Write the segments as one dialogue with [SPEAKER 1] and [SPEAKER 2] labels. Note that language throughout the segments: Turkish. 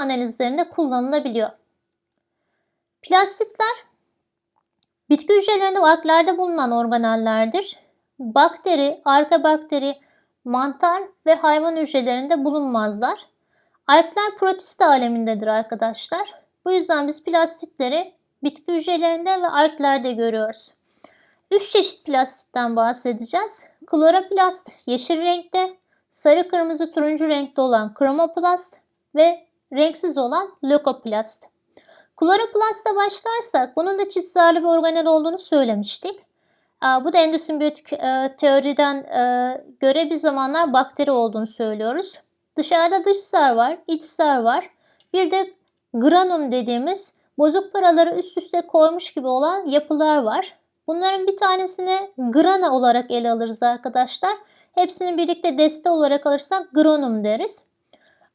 [SPEAKER 1] analizlerinde kullanılabiliyor. Plastitler bitki hücrelerinde ve alglerde bulunan organellerdir. Bakteri, arka bakteri, mantar ve hayvan hücrelerinde bulunmazlar. Algler protist alemindedir arkadaşlar. Bu yüzden biz plastitleri bitki hücrelerinde ve alglerde görüyoruz. Üç çeşit plastitten bahsedeceğiz. Kloroplast yeşil renkte, sarı kırmızı turuncu renkte olan kromoplast ve renksiz olan lökoplast. Kloroplasta başlarsak bunun da çift zarlı bir organel olduğunu söylemiştik. Bu da endosimbiyotik teoriden göre bir zamanlar bakteri olduğunu söylüyoruz. Dışarıda dış zar var, iç zar var. Bir de granum dediğimiz bozuk paraları üst üste koymuş gibi olan yapılar var. Bunların bir tanesini grana olarak ele alırız arkadaşlar. Hepsini birlikte deste olarak alırsak granum deriz.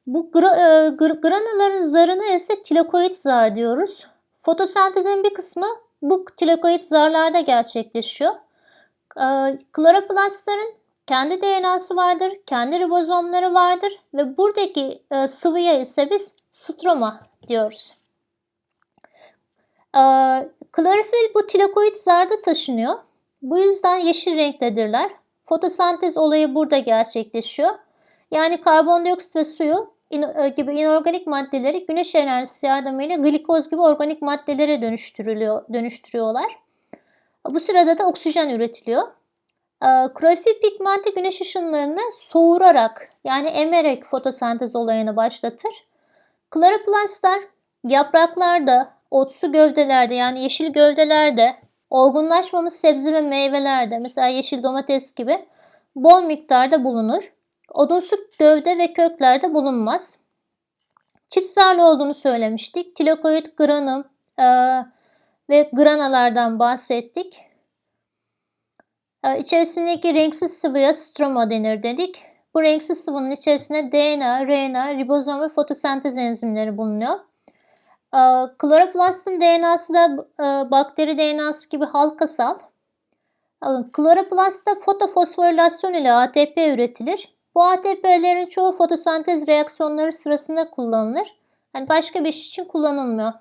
[SPEAKER 1] Bu gra, e, granaların zarına ise tilakoid zar diyoruz. Fotosentezin bir kısmı bu tilakoid zarlarda gerçekleşiyor. E, kloroplastların kendi DNA'sı vardır, kendi ribozomları vardır ve buradaki e, sıvıya ise biz stroma diyoruz. E, klorofil bu tilakoid zarda taşınıyor. Bu yüzden yeşil renktedirler. Fotosentez olayı burada gerçekleşiyor. Yani karbondioksit ve suyu gibi inorganik maddeleri güneş enerjisi yardımıyla glikoz gibi organik maddelere dönüştürülüyor, dönüştürüyorlar. Bu sırada da oksijen üretiliyor. E, klorofil pigmenti güneş ışınlarını soğurarak yani emerek fotosentez olayını başlatır. Kloroplastlar yapraklarda, otsu gövdelerde yani yeşil gövdelerde, olgunlaşmamış sebze ve meyvelerde mesela yeşil domates gibi bol miktarda bulunur. Odunsu gövde ve köklerde bulunmaz. Çift zarlı olduğunu söylemiştik. Tilakoid granum e, ve granalardan bahsettik. E, içerisindeki renksiz sıvıya stroma denir dedik. Bu renksiz sıvının içerisinde DNA, RNA, ribozom ve fotosentez enzimleri bulunuyor. E, kloroplastın DNA'sı da e, bakteri DNA'sı gibi halkasal. E, kloroplastta fotofosforilasyon ile ATP üretilir. Bu ATP'lerin çoğu fotosentez reaksiyonları sırasında kullanılır. Yani başka bir iş için kullanılmıyor.